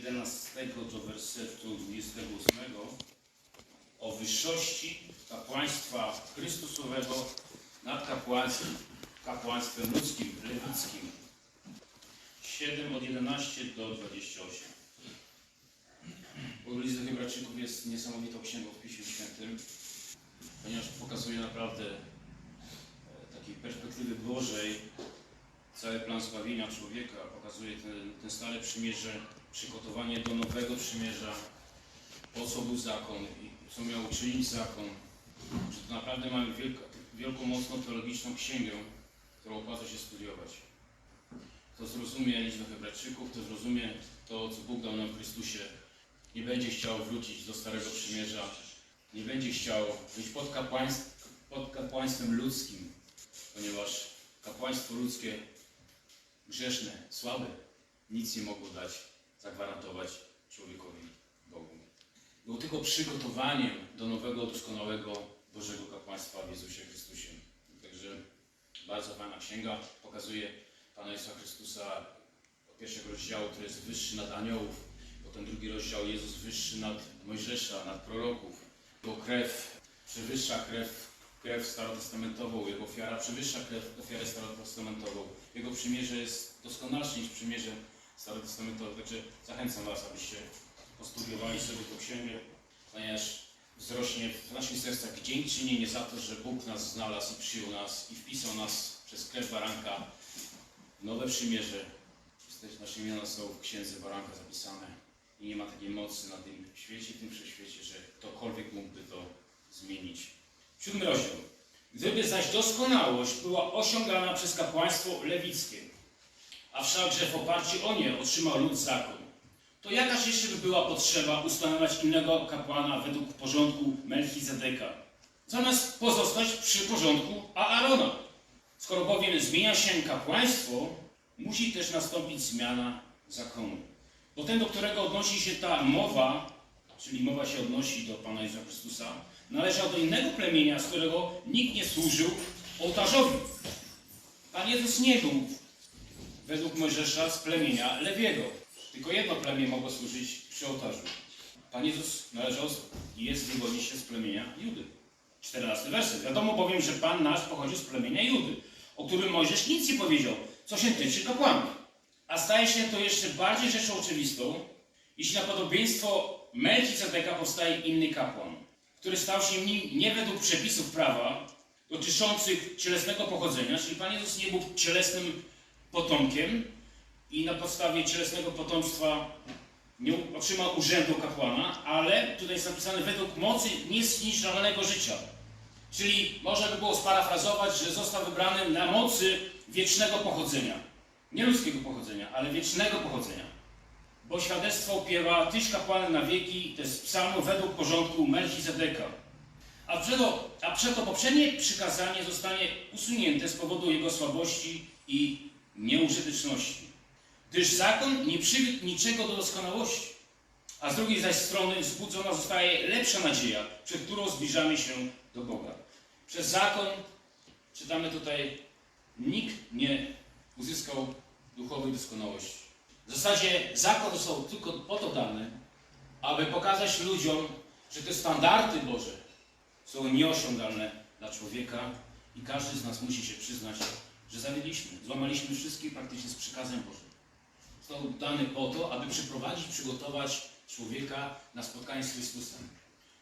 11 do wersetu 28 o wyższości kapłaństwa Chrystusowego nad kapłaństwem, kapłaństwem ludzkim, lewickim. 7 od 11 do 28. Bo list do Hebrajczyków jest niesamowitą księgą w Piśmie Świętym, ponieważ pokazuje naprawdę e, takiej perspektywy Bożej cały plan zbawienia człowieka, pokazuje ten, ten stare przymierze, przygotowanie do nowego przymierza, po co był zakon i co miał uczynić zakon, że to naprawdę mamy wielko, wielką, mocną teologiczną księgę, którą opłaca się studiować. Kto zrozumie list do Hebrajczyków, kto zrozumie to, co Bóg dał nam w Chrystusie, nie będzie chciał wrócić do Starego Przymierza, nie będzie chciał być pod, kapłaństw, pod kapłaństwem ludzkim, ponieważ kapłaństwo ludzkie grzeszne, słabe, nic nie mogło dać, zagwarantować człowiekowi Bogu. Było tylko przygotowaniem do nowego, doskonałego Bożego kapłaństwa w Jezusie Chrystusie. Także bardzo fajna księga pokazuje Pana Jezusa Chrystusa od pierwszego rozdziału, który jest wyższy nad aniołów, potem drugi rozdział Jezus wyższy nad Mojżesza, nad proroków. Jego krew przewyższa krew krew starotestamentową, Jego ofiara przewyższa krew, ofiarę starotestamentową. Jego przymierze jest doskonalsze niż przymierze starotestamentowe. Także zachęcam Was, abyście postudiowali sobie tę księgę, ponieważ wzrośnie w naszych sercach dziękczynienie za to, że Bóg nas znalazł i przyjął nas i wpisał nas przez krew baranka w nowe przymierze. Nasze imiona są w księdze baranka zapisane i nie ma takiej mocy na tym świecie, tym wszechświecie, że ktokolwiek mógłby to zmienić. Siódmy rozdział. Gdyby zaś doskonałość była osiągana przez kapłaństwo lewickie, a wszakże w oparciu o nie otrzymał lud zakon, to jakaż jeszcze by była potrzeba ustanawiać innego kapłana według porządku Melchizedeka, zamiast pozostać przy porządku Aarona? Skoro bowiem zmienia się kapłaństwo, musi też nastąpić zmiana zakonu. Bo ten, do którego odnosi się ta mowa, czyli mowa się odnosi do Pana Jezusa Chrystusa, należał do innego plemienia, z którego nikt nie służył ołtarzowi. Pan Jezus nie był według Mojżesza z plemienia Lewiego. Tylko jedno plemię mogło służyć przy ołtarzu. Pan Jezus należał i jest wywodzi się z plemienia Judy. 14 werset. Wiadomo bowiem, że Pan nasz pochodził z plemienia Judy, o którym Mojżesz nic nie powiedział, co się tyczy kapłanów. A staje się to jeszcze bardziej rzeczą oczywistą, jeśli na podobieństwo Melchizedeka powstaje inny kapłan, który stał się nim nie według przepisów prawa dotyczących cielesnego pochodzenia, czyli Pan Jezus nie był cielesnym potomkiem i na podstawie cielesnego potomstwa nie otrzymał urzędu kapłana, ale tutaj jest napisane według mocy niezniszczalnego życia. Czyli można by było sparafrazować, że został wybrany na mocy wiecznego pochodzenia. Nie ludzkiego pochodzenia, ale wiecznego pochodzenia. Bo świadectwo opiewa Tyś kapłanem na wieki, to jest psalm według porządku Melchizedeka. A przeto, a przeto poprzednie przykazanie zostanie usunięte z powodu jego słabości i nieużyteczności. Gdyż zakon nie przywiódł niczego do doskonałości. A z drugiej zaś strony wzbudzona zostaje lepsza nadzieja, przed którą zbliżamy się do Boga. Przez zakon, czytamy tutaj, nikt nie uzyskał duchowej doskonałości. W zasadzie zakon został tylko po to dany, aby pokazać ludziom, że te standardy Boże są nieosiągalne dla człowieka i każdy z nas musi się przyznać, że zawiedliśmy, złamaliśmy wszystkie praktycznie z przykazań Bożych. Został dany po to, aby przyprowadzić, przygotować człowieka na spotkanie z Chrystusem.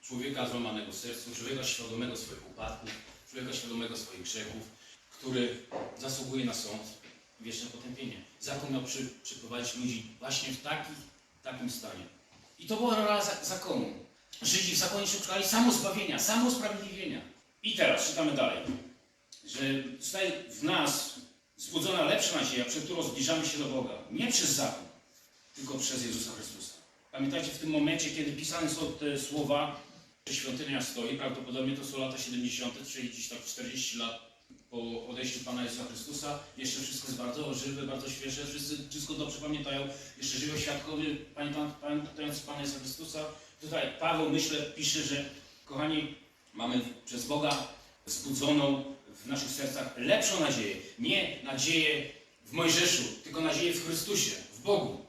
Człowieka złamanego sercu, człowieka świadomego swoich upadków, człowieka świadomego swoich grzechów, który zasługuje na sąd wieczne potępienie. Zakon miał przy, przyprowadzić ludzi właśnie w taki, takim stanie. I to była rola za- zakonu. Żydzi w zakonie szukali samozbawienia, samosprawiedliwienia. I teraz czytamy dalej, że zostaje w nas wzbudzona lepsza nadzieja, przed którą zbliżamy się do Boga. Nie przez zakon, tylko przez Jezusa Chrystusa. Pamiętajcie w tym momencie, kiedy pisane są te słowa, że świątynia stoi, prawdopodobnie to są lata 70., czyli gdzieś tak 40 lat po odejściu Pana Jezusa Chrystusa. Jeszcze wszystko jest bardzo żywe, bardzo świeże, wszyscy wszystko dobrze pamiętają. Jeszcze żyją świadkowie pamiętający Pana Jezusa Chrystusa. Tutaj Paweł, myślę, pisze, że kochani, mamy przez Boga wzbudzoną w naszych sercach lepszą nadzieję. Nie nadzieję w Mojżeszu, tylko nadzieję w Chrystusie, w Bogu.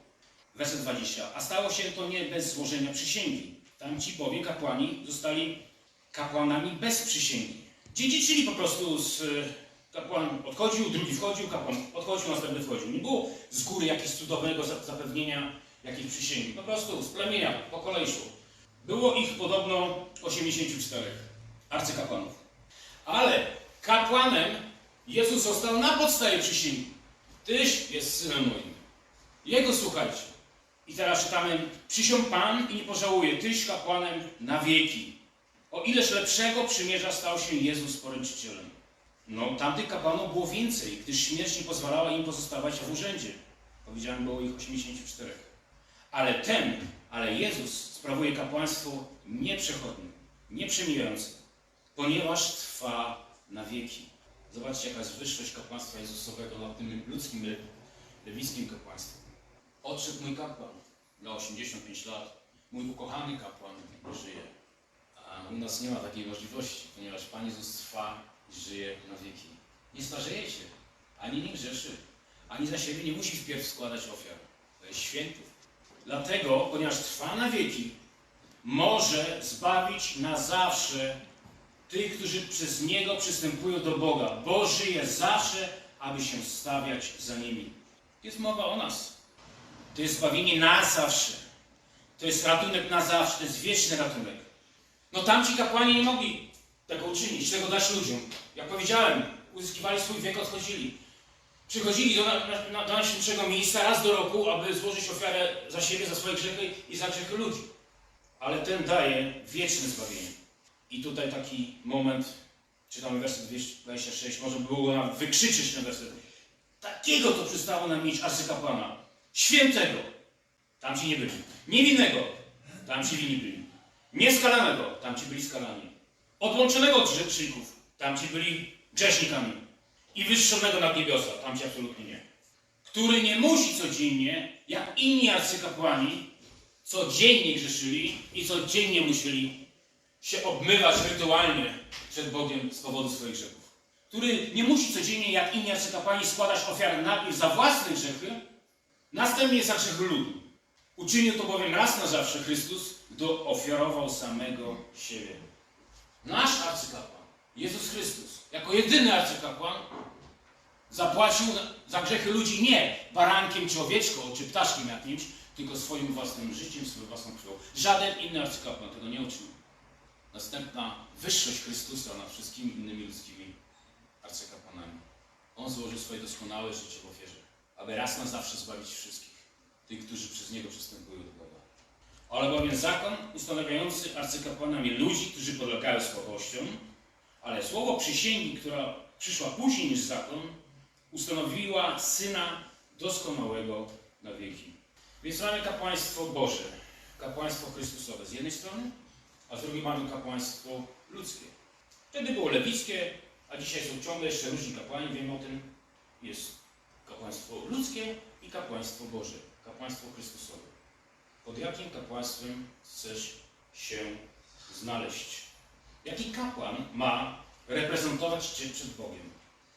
werset 20. A stało się to nie bez złożenia przysięgi. Tamci bowiem kapłani zostali kapłanami bez przysięgi. Dziedziczyli po prostu z e, kapłan odchodził, drugi wchodził, kapłan odchodził, następny wchodził. Nie było z góry jakiegoś cudownego za- zapewnienia jakiejś przysięgi. Po prostu z plemienia, po kolei szło. Było ich podobno 84 arcykapłanów. Ale kapłanem Jezus został na podstawie przysięgi. Tyś jest synem moim. Jego słuchajcie. I teraz czytamy, przysiąg Pan i nie pożałuje, Tyś kapłanem na wieki. O ileż lepszego przymierza stał się Jezus poręczycielem. No, tamtych kapłanów było więcej, gdyż śmierć nie pozwalała im pozostawać w urzędzie. Powiedziałem, było ich 84. Ale ten, ale Jezus sprawuje kapłaństwo nieprzechodnie, nieprzemijające, ponieważ trwa na wieki. Zobaczcie, jaka jest wyższość kapłaństwa Jezusowego nad tym ludzkim, le- lewickim kapłaństwem. Odszedł mój kapłan na 85 lat. Mój ukochany kapłan żyje. A u nas nie ma takiej możliwości, ponieważ Pan Jezus trwa i żyje na wieki. Nie starzeje się, ani nie grzeszy, ani za siebie nie musi wpierw składać ofiar. To jest świętów. Dlatego, ponieważ trwa na wieki, może zbawić na zawsze tych, którzy przez Niego przystępują do Boga, bo żyje zawsze, aby się stawiać za nimi. Jest mowa o nas. To jest zbawienie na zawsze. To jest ratunek na zawsze, to jest wieczny ratunek. No tamci kapłani nie mogli tego uczynić, tego dać ludziom. Jak powiedziałem, uzyskiwali swój wiek, odchodzili. Przychodzili do, na, do najświętszego miejsca raz do roku, aby złożyć ofiarę za siebie, za swoje grzechy i za grzechy ludzi. Ale ten daje wieczne zbawienie. I tutaj taki moment, czytamy werset 26, może było nam wykrzyczeć ten werset. Takiego to przystało nam mieć arcykapłana. Świętego. Tam ci nie byli. Niewinnego. Tam ci winni byli. Nieskalanego. Tam ci byli skalani. Odłączonego od grzeszników. Tam ci byli grzesznikami. I wyższonego nad niebiosa. Tam ci absolutnie nie. Który nie musi codziennie, jak inni arcykapłani, codziennie grzeszyli i codziennie musieli się obmywać rytualnie przed Bogiem z powodu swoich grzechów. Który nie musi codziennie, jak inni arcykapłani, składać ofiary najpierw za własne grzechy, następnie za grzechy ludu. Uczynił to bowiem raz na zawsze Chrystus, gdy ofiarował samego siebie. Nasz arcykapłan, Jezus Chrystus, jako jedyny arcykapłan, zapłacił za grzechy ludzi nie barankiem czy owieczką, czy ptaszkiem jakimś, tylko swoim własnym życiem, swoją własną krwią. Żaden inny arcykapłan tego nie uczynił. Następna wyższość Chrystusa nad wszystkimi innymi ludzkimi arcykapłanami. On złożył swoje doskonałe życie w ofierze, aby raz na zawsze zbawić wszystkich, tych, którzy przez Niego przystępują do Boga. Ale bowiem zakon ustanawiający arcykapłanami ludzi, którzy podlegają słabościom, ale słowo przysięgi, która przyszła później niż zakon, ustanowiła Syna doskonałego na wieki. Więc mamy kapłaństwo Boże, kapłaństwo Chrystusowe z jednej strony, a z drugiej mamy kapłaństwo ludzkie. Wtedy było lewickie, a dzisiaj są ciągle jeszcze różni kapłani, wiemy o tym. Jest kapłaństwo ludzkie i kapłaństwo Boże, kapłaństwo Chrystusowe. Pod jakim kapłaństwem chcesz się znaleźć? Jaki kapłan ma reprezentować Cię przed Bogiem?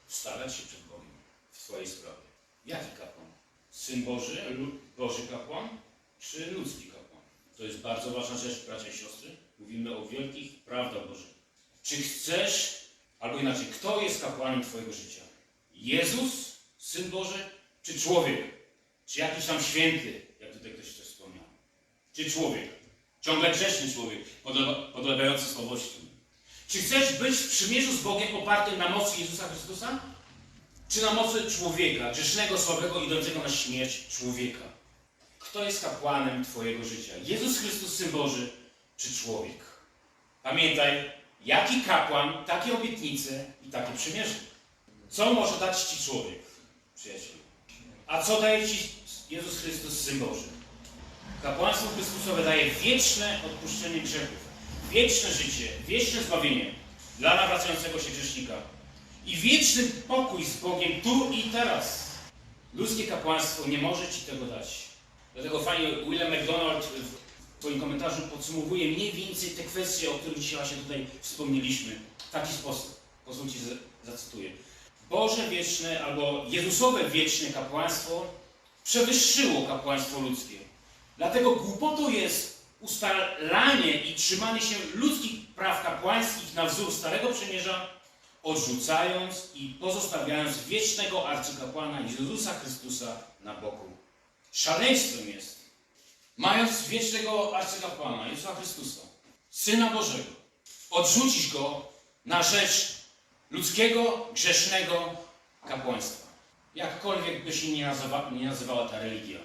Wstawiać się przed Bogiem w Twojej sprawie. Jaki kapłan? Syn Boży, Boży kapłan, czy ludzki kapłan? To jest bardzo ważna rzecz, bracia i siostry. Mówimy o wielkich prawdach Bożych. Czy chcesz, albo inaczej, kto jest kapłanem Twojego życia? Jezus, Syn Boży, czy człowiek? Czy jakiś tam święty, jak tutaj ktoś też wspomniał? Czy człowiek? Ciągle grzeszny człowiek, podle- podlegający słabościom. Czy chcesz być w przymierzu z Bogiem opartym na mocy Jezusa Chrystusa? Czy na mocy człowieka, grzesznego, słabego, idącego na śmierć człowieka? Kto jest kapłanem Twojego życia? Jezus Chrystus, Syn Boży, czy człowiek? Pamiętaj, jaki kapłan, takie obietnice i takie przymierze. Co może dać Ci człowiek, przyjacielu? A co daje Ci Jezus Chrystus, Syn Boży? Kapłaństwo Chrystusowe daje wieczne odpuszczenie grzechów, wieczne życie, wieczne zbawienie dla nawracającego się grzesznika i wieczny pokój z Bogiem tu i teraz. Ludzkie kapłaństwo nie może Ci tego dać. Dlatego fajnie William MacDonald w swoim komentarzu podsumowuje mniej więcej te kwestie, o których dzisiaj właśnie tutaj wspomnieliśmy. W taki sposób. Pozwólcie, za- zacytuję. Boże wieczne albo Jezusowe wieczne kapłaństwo przewyższyło kapłaństwo ludzkie. Dlatego głupotą jest ustalanie i trzymanie się ludzkich praw kapłańskich na wzór Starego Przymierza, odrzucając i pozostawiając wiecznego arcykapłana Jezusa Chrystusa na boku. Szaleństwem jest, mając wiecznego arcykapłana Jezusa Chrystusa, Syna Bożego, odrzucić go na rzecz ludzkiego, grzesznego kapłaństwa. Jakkolwiek by się nie, nazywa, nie nazywała ta religia.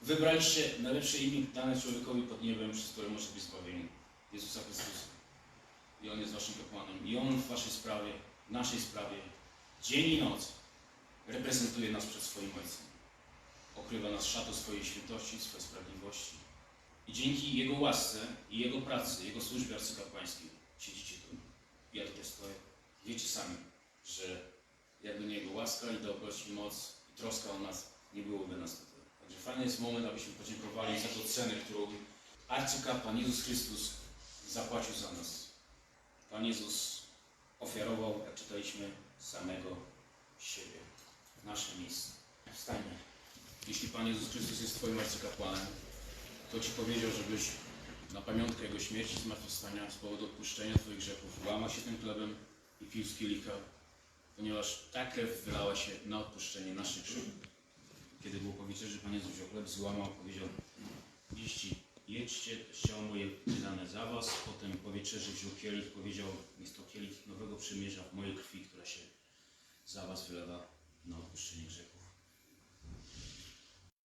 Wybraliście najlepsze imię dane człowiekowi pod niebem, przez które może być zbawieni. Jezusa Chrystusa. I On jest waszym kapłanem. I On w waszej sprawie, w naszej sprawie, dzień i noc reprezentuje nas przed swoim Ojcem. Okrywa nas szatą swojej świętości, swojej sprawiedliwości. I dzięki Jego łasce i Jego pracy, Jego służbie arcykapłańskiej siedzicie tu. Ja tutaj stoję. Wiecie sami, że jakby nie Jego łaska i dobroć i moc i troska o nas, nie byłoby nas tutaj. Także fajny jest moment, abyśmy podziękowali za tę cenę, którą arcykapłan Jezus Chrystus zapłacił za nas. Pan Jezus ofiarował, jak czytaliśmy, samego siebie, w nasze miejsce. Wstańmy. Jeśli Pan Jezus Chrystus jest Twoim arcykapłanem, to Ci powiedział, żebyś na pamiątkę Jego śmierci i zmartwychwstania z powodu odpuszczenia Twoich grzechów łamał się tym chlebem i pił z kielicha, ponieważ ta krew wylała się na odpuszczenie naszych grzechów. Kiedy było po wieczerzy, Pan Jezus wziął chleb, złamał, powiedział Dzieci, jedźcie, to jest ciało moje wydane za was. Potem po wieczerzy wziął kielich, powiedział jest to kielich nowego przymierza w mojej krwi, która się za was wylewa na odpuszczenie grzechu.